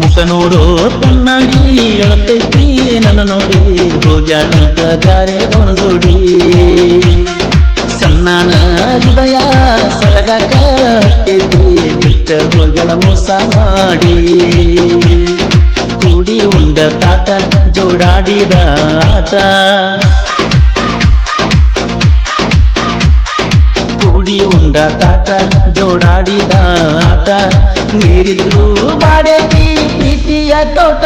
ಮುಖ ನೋಡು ಕನ್ನಡಿ ಹೇಳ್ತೈತಿ ನನ್ನ ನೋಡಿ. ಹೋಗ್ಯಾಳಂತ ಗಾರೆ ಜೋಡಿ ಸಣ್ಣ ಹೃದಯ ಸಲಗಾಕ ಬಿಟ್ಟ ಹೋಗಳ ಮೋಸ ಮಾಡಿ. ಕೂಡಿ ಉಂಡ ತಾತ ಜೋಡಾಡಿದ ಆತ. ಕೂಡಿ ಉಂಡ ತಾತ ಜೋಡಾಡಿದ ಆಟ ನೀರಿದ್ರು ಮಾಡೇತಿ ಪ್ರೀತಿಯ ತೋಟ.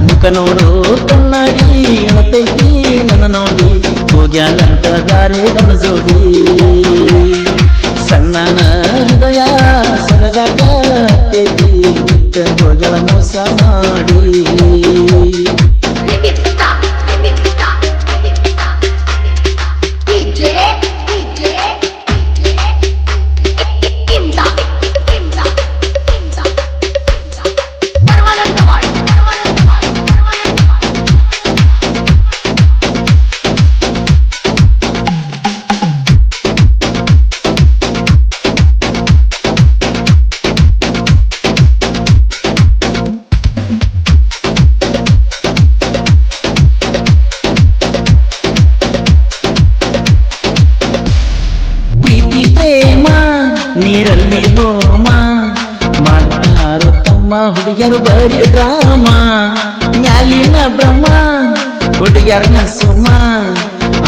ಮುಖ ನೋಡು ಕನ್ನಡಿ ಅಳತೈತಿ ನನ್ನ ನೋಡಿ. ಹೋಗ್ಯಾಲಂತ ದಾರಿ ಗಮನಿಸೋಡಿ ಸಣ್ಣನ ಹೃದಯ ಅತ್ತೈತಿ ಬಿಟ್ಟ ಮೋಸ ಮಾಡಿ. ಹುಡುಗಿಯರು ಬರೀ ಡ್ರಾಮ, ಮ್ಯಾಲಿನ ಬ್ರಹ್ಮ ಹುಡುಗಿಯರ್ನ ಸುಮ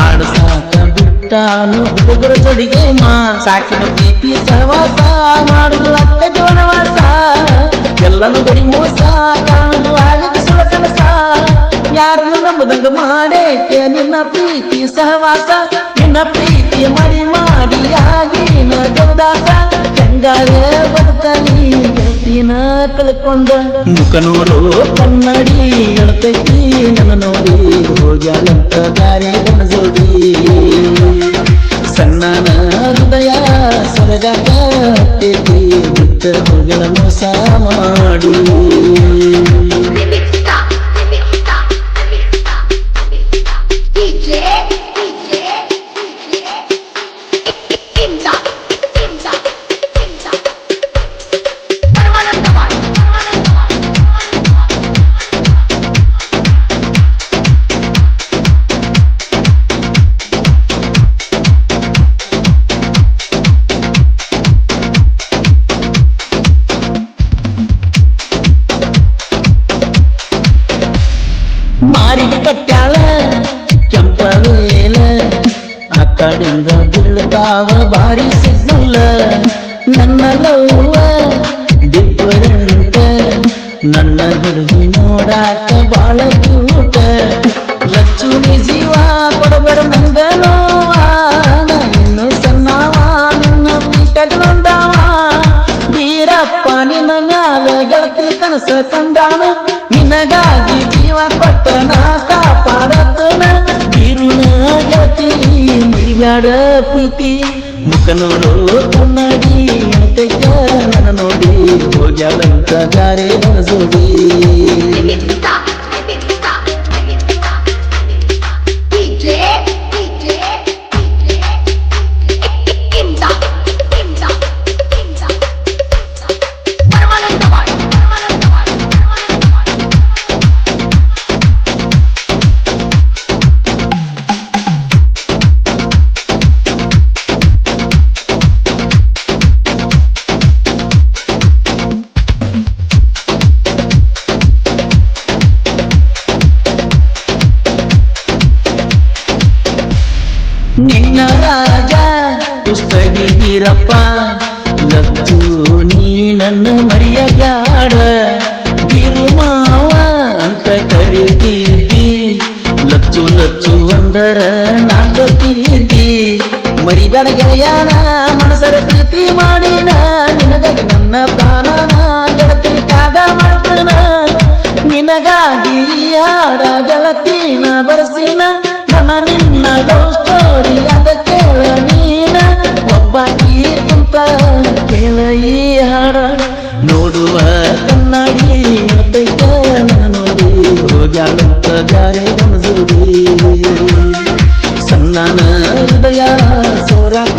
ಆಡಸಾಕ ಬಿಟ್ಟಾನು ಹುಡುಗರ ಜೊಡಿಗೆ ಮಾ. ಸಾಕಿನ ಪ್ರೀತಿ ಸಹವಾಸ, ಮಾಡುದು ಅಕ್ಕ ಜೋನವಾಸ ಎಲ್ಲನೂ ಬರೀ ಮೋಸ, ಕಾಣುದು ಆಗದ ಸುಳ ಕನಸ ಯಾರನ್ನು ನಂಬದಂಗ ಮಾಡೇಕೆ ನಿನ್ನ ಪ್ರೀತಿ ಸಹವಾಸ? ನಿನ್ನ ಪ್ರೀತಿ ಮರಿ ಮಾಡಿ, ಆಗಿನ ದೇವದಾಸ ಹೆಂಗಾರೆ ಬದುಕಲಿ? ಗೆಳತಿನ ಕಳ್ಕೊಂಡ ಮುಖ ನೋಡು. ಕನ್ನಡಿ ಹೇಳ್ತೈತಿ ನನ್ನ ನೋಡಿ ಹೋಗ್ಯಾಲಂತ ದಾರಿ ಗಮನಿಸೋಡಿ ಸಣ್ಣನ ಹೃದಯ ಸೊರಗಾಕ ಬಿಟ್ಟ ಹೋಗಳ ಮೋಸ ಮಾಡಿ. ಆ ಕಡೆಯಿಂದ ಬೀಳ್ತಾವ ಬಾರಿ ಸಿಗ್ನಲ್ಲ ನನ್ನ ಲವ್ವ ಡಿಫರೆಂಟ್ ನನ್ನ ಹುಡುಗಿ ನೋಡಾಕ ಬಾಳ ಕ್ಯೂಟ ಲಚ್ಚುನಿ ಜೀವ ಕೊಡಬೇಡ ನಂಗ ನೋವ ನಾ ಇನ್ನು ಸಣ್ಣವ ನಿನ್ನ ಬಿಟ್ಟಗೊಂಡವ ವೀರಪ್ಪ ನಿನ್ನ ಮ್ಯಾಲ ಗೆಳತಿ ಕನಸ ಕಂಡಾನ ಮರಿಬ್ಯಾಡ ಪ್ರೀತಿ ಮುಖ ನೋಡು ಕನ್ನಡಿ ಅಂತೈತ ನನ್ನ ನೋಡಿ ಹೋಗ್ಯಾಳಂತ ಗಾರೆ ಮನಸೋಡಿ ನನ್ನ ಮರಿಯಗಾಡ ಬಿರುಮಾವ ಅಂತ ಕರಿತೀವಿ ಲಚ್ಚು ಲಚ್ಚು ಅಂದರ ನಾಗತೀವಿ ಮರಿಬೇಡ ಗೆಳೆಯನ ಮನಸರ ಪ್ರೀತಿ ಮಾಡಿನ ನಿನಗಾಗಿ ನನ್ನ ಪ್ರಾಣನ ಗೆಳತಿ ಕಾದ ಮಾಡ್ತನ ನಿನಗಾಗಿ ಯಾರ ಗೆಳತಿನ ಬರಸಿನ. ನನ್ನ ನಿನ್ನ ಲವ್ ಸ್ಟೋರಿ ಅದ ಈ ಹಾಡ ನೋಡುವ ಕನ್ನಡಿ ನನ್ನ ನೋಡಿ ಹೋಗ್ಯಾಳಂತ ಸಣ್ಣನ ಹೃದಯ ಸೋರಾಕ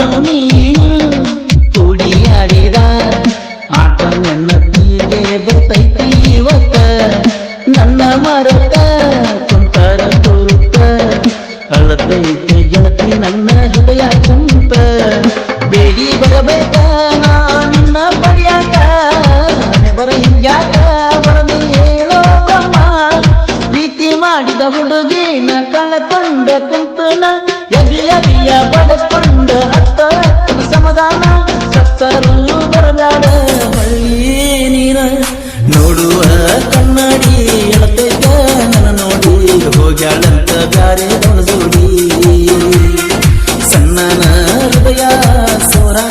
ಮಾದವ ನೀನು ಕುಡಿಯಾಡಿದ ಆಟ ನನ್ನ ತೀಗೆ ಗೊತ್ತೈತಿ ಇವತ್ತ ನನ್ನ ಮರತ ಕುಂತಾರ ತೋರುತ್ತ ಅಳತೈತಿ ನನ್ನ सोरा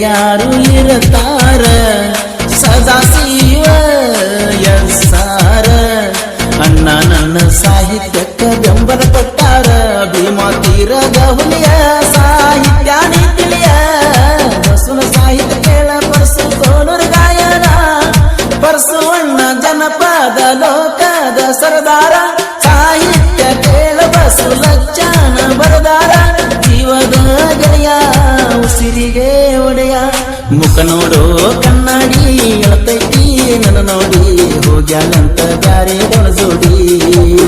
ಯಾರು ಇರತಾರ? ಸದಾ ಸೀವ ಎಸಾರ ಅಣ್ಣ ನನ್ನ ಸಾಹಿತ್ಯ ಮುಖ ನೋಡೋ ಕನ್ನಡಿ ಅಳತೈತಿ ನನ್ನ ನೋಡಿ ಹೋಗ್ಯಾನಂತ ಬ್ಯಾರೆ ಬಳಸೋಡಿ ಜೋಡಿ